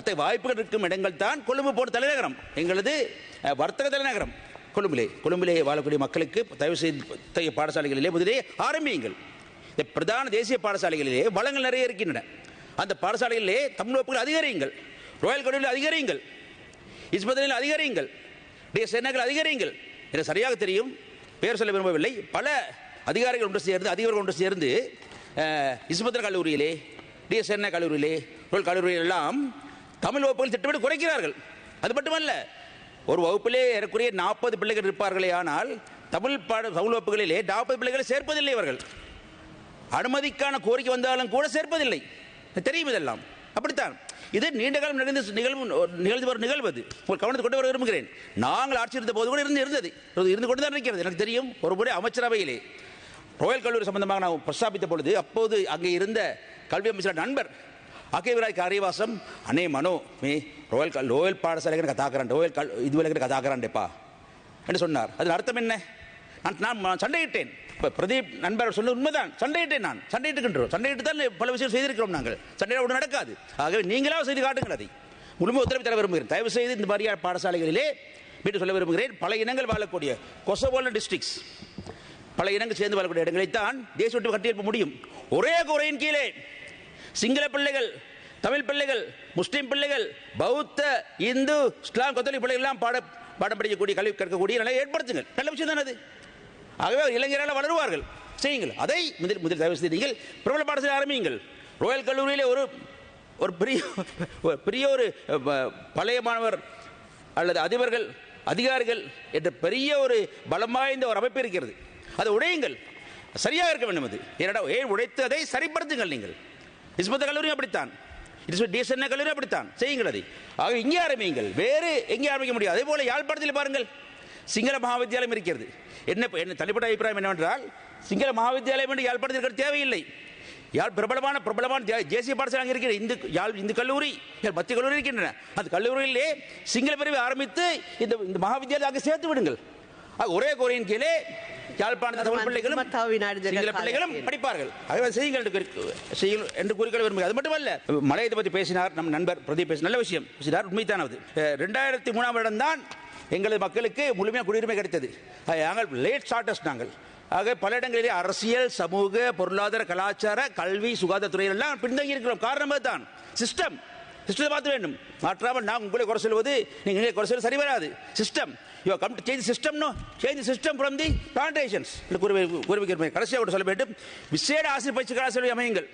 அத்தகைய வாய்ப்புகள் இருக்கும் இடங்கள் தான் கொழும்பு போன்ற தலைநகரம். எங்களது வர்த்தக தலைநகரம். கொழும்பிலே கொழும்பிலே வாழக்கூடிய மக்களுக்கு தயவு செய்து பாடசாலைகளிலே முதலே ஆரம்பியுங்கள். இந்த பிரதான தேசிய பாடசாலைகளிலே வளங்கள் நிறைய இருக்கின்றன. அந்த பாடசாலைகளிலே தமிழ் வகுப்புகள் அதிகரியுங்கள். ராயல் கல்லூரியில் அதிகரியுங்கள். இஸ்பதனில் அதிகரியுங்கள். டிஎஸ் எண்ணங்கள் அதிகரியுங்கள். எனக்கு சரியாக தெரியும். பேர் சொல்ல விரும்பவில்லை. பல அதிகாரிகள் ஒன்று சேர்ந்து அதிகாரிகள் ஒன்று சேர்ந்து இஸ்பதன் கல்லூரியிலே டிஎஸ் கல்லூரியிலே ரோல் கல்லூரியில் எல்லாம் தமிழ் வகுப்புகள் திட்டமிட்டு குறைக்கிறார்கள். அது மட்டுமல்ல ஒரு வகுப்பிலே ஏறக்குறைய நாற்பது பிள்ளைகள் இருப்பார்களே ஆனால் தமிழ் பாட தமிழ் வகுப்புகளிலே நாற்பது பிள்ளைகளை சேர்ப்பதில்லை இவர்கள். அனுமதிக்கான கோரிக்கை வந்தாலும் கூட சேர்ப்பதில்லை. தெரியும் இதெல்லாம். அப்படித்தான். இது நீண்ட காலம் நடந்து நிகழ்வு நிகழ்ந்து வரும் நிகழ்வு அது. உங்கள் கவனத்தை கொண்டு வர விரும்புகிறேன். நாங்கள் ஆட்சி இருந்த போது கூட இருந்து இருந்தது. இருந்து கொண்டு தான் இருக்கிறது. எனக்கு தெரியும் ஒரு முறை அமைச்சரவையிலே. ரோயல் கல்லூரி சம்பந்தமாக நான் பிரஸ்தாபித்த பொழுது அப்போது அங்கே இருந்த கல்வி அமைச்சர் நண்பர் அகேவிராய் காரியவாசம் அனே மனோ மே ரோயல் கல் ரோயல் பாடசாலைக்கு கதாக்குறான் ரோயல் கல் இதுவரை கதாக்கிறான்டேப்பா என்று சொன்னார் அதில் அர்த்தம் என்ன நான் நான் சண்டையிட்டேன் இப்போ பிரதீப் நண்பர் சொன்ன உண்மைதான் சண்டையிட்டேன் நான் சண்டையிட்டுக்கின்றோம் சண்டையிட்டு தான் பல விஷயம் செய்திருக்கிறோம் நாங்கள் சண்டையிட ஒன்று நடக்காது ஆகவே நீங்களாக செய்து காட்டுங்கள் அதை முழுமை உத்தரவு தர விரும்புகிறேன் தயவு செய்து இந்த மாதிரியான பாடசாலைகளிலே வீட்டு சொல்ல விரும்புகிறேன் பல இனங்கள் வாழக்கூடிய கொசவோல டிஸ்ட்ரிக்ஸ் பல இனங்கள் சேர்ந்து வாழக்கூடிய இடங்களைத்தான் தேசிய ஒட்டு கட்டியெழுப்ப முடியும் ஒரே குறையின் கீழே சிங்கள பிள்ளைகள் தமிழ் பிள்ளைகள் முஸ்லீம் பிள்ளைகள் பௌத்த இந்து இஸ்லாம் கத்தோலிக் பிள்ளைகள் எல்லாம் பாட பாடம் படிக்கக்கூடிய கல்வி கற்கக்கூடிய நிலையை ஏற்படுத்துங்கள். நல்ல விஷயம் தானே அது? ஆகவே இளைஞரால் வளருவார்கள். செய்யுங்கள். அதை முதல் முதல் தயவு செய்து நீங்கள் பிரபல பாடசாலை ஆரம்பியுங்கள். ரோயல் கல்லூரியிலே ஒரு ஒரு பெரிய ஒரு பெரிய ஒரு பழைய மாணவர் அல்லது அதிபர்கள் அதிகாரிகள் என்ற பெரிய ஒரு பலம் வாய்ந்த ஒரு அமைப்பு இருக்கிறது. அதை உடையுங்கள். சரியாக இருக்க வேண்டும் அது. ஏனடா ஏன் உடைத்து அதை சரிப்படுத்துங்கள் நீங்கள்? இஸ்மத்த கல்லூரியும் அப்படித்தான். டிஎஸ்என்ஏ கல்லூரி அப்படித்தான். செய்யுங்கள் அதை. ஆக இங்கே ஆரம்பியுங்கள். வேறு எங்கே ஆரம்பிக்க முடியாது அதே போல யாழ்ப்பாணத்தில் பாருங்கள். சிங்கள மகாவித்தியாலயம் இருக்கிறது. என்ன என்ன தனிப்பட்ட அபிப்பிராயம் என்னவென்றால் சிங்கள மகாவித்தியாலயம் என்று யாழ்ப்பாணத்தில் இருக்கிற தேவையில்லை. யாழ் பிரபலமான பிரபலமான தேசிய பாடசாலை அங்கே இருக்கிற இந்து யாழ் இந்து கல்லூரி மத்திய கல்லூரி இருக்கின்றன. அந்த கல்லூரியிலே சிங்கள பிரிவை ஆரம்பித்து இந்த இந்த மகாவித்தியாலயம் அங்கே சேர்த்து விடுங்கள். ஒரே கோரியின் கீழே யாழ்ப்பாணத்தில் தமிழ் பிள்ளைகளும் சிங்கள பிள்ளைகளும் படிப்பார்கள். ஆகவே செய்யுங்கள் செய்யுங்கள் என்று குறிக்கொள்ள விரும்புகிறேன். அது மட்டுமல்ல மலையத்தை பற்றி பேசினார் நண்பர் பிரதீப் பேசி நல்ல விஷயம் பேசினார் உண்மைத்தானது ரெண்டாயிரத்தி மூணாம் வருடம் தான் மக்களுக்கு முழுமையாக குடியுரிமை கிடைத்தது. நாங்கள் லேட் ஸ்டார்டர்ஸ் நாங்கள். ஆக பல இடங்களிலே அரசியல் சமூக பொருளாதார கலாச்சார கல்வி சுகாதாரத்துறையிலெல்லாம் பின்தங்கி இருக்கிறோம் காரணமாக தான் சிஸ்டம் சிஸ்டத்தை பார்த்து வேண்டும். மாற்றாமல் நான் உங்களை குறை சொல்வது நீங்கள் குறை சொல்வது சரி வராது. System you come to change system no change system from the plantations கூறுவிக்கிறேன் கடைசியாக கூட சொல்ல வேண்டும். விசேட ஆசிரியர் பயிற்சி கலாசாலை அமையுங்கள்.